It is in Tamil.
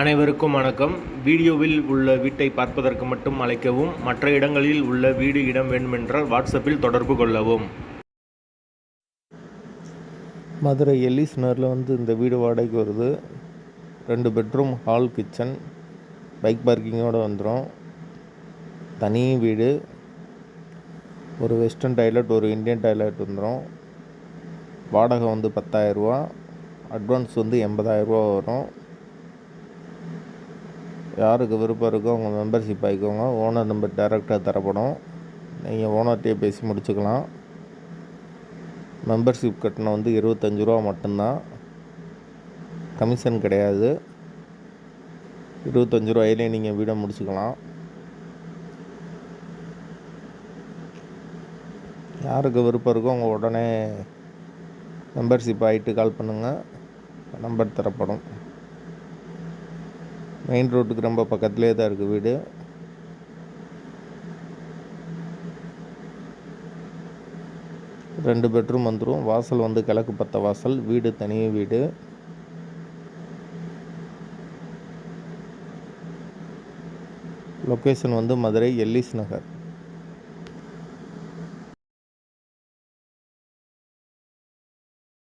அனைவருக்கும் வணக்கம். வீடியோவில் உள்ள வீட்டை பார்ப்பதற்கு மட்டும் அழைக்கவும் மற்ற இடங்களில் உள்ள வீடு இடம் வேண்டுமென்றால் வாட்ஸ்அப்பில் தொடர்பு கொள்ளவும். மதுரை எல்லிஸ் நகரில் வந்து இந்த வீடு வாடகைக்கு வருது. ரெண்டு பெட்ரூம் ஹால் கிச்சன். பைக் பார்க்கிங்கோடு வந்துடும் தனி வீடு. ஒரு வெஸ்டர்ன் டாய்லெட் ஒரு இந்தியன் டாய்லெட் வந்துடும் வாடகை வந்து பத்தாயிரரூவா அட்வான்ஸ் வந்து எண்பதாயிரரூவா வரும். யாருக்கு விருப்பம் இருக்கோ அவங்க மெம்பர்ஷிப் ஆகிக்கோங்க ஓனர் நம்பர் டேரெக்டாக தரப்படும். நீங்கள் ஓனர்கிட்டே பேசி முடிச்சுக்கலாம். மெம்பர்ஷிப் கட்டணம் வந்து இருபத்தஞ்சி ரூபா மட்டும்தான். கமிஷன் கிடையாது. இருபத்தஞ்சி ரூபாயிலே நீங்கள் வீடை முடிச்சுக்கலாம். யாருக்கு விருப்பம் இருக்கோ அவங்க உடனே மெம்பர்ஷிப் ஆகிட்டு கால் பண்ணுங்கள் நம்பர் தரப்படும். மெயின் ரோட்டுக்கு ரொம்ப பக்கத்துலேயே தான் இருக்குது வீடு. ரெண்டு பெட்ரூம் வந்துடும் வாசல் வந்து கிழக்கு பத்த வாசல். வீடு தனி வீடு. லொக்கேஷன் வந்து மதுரை எல்லிஸ் நகர்.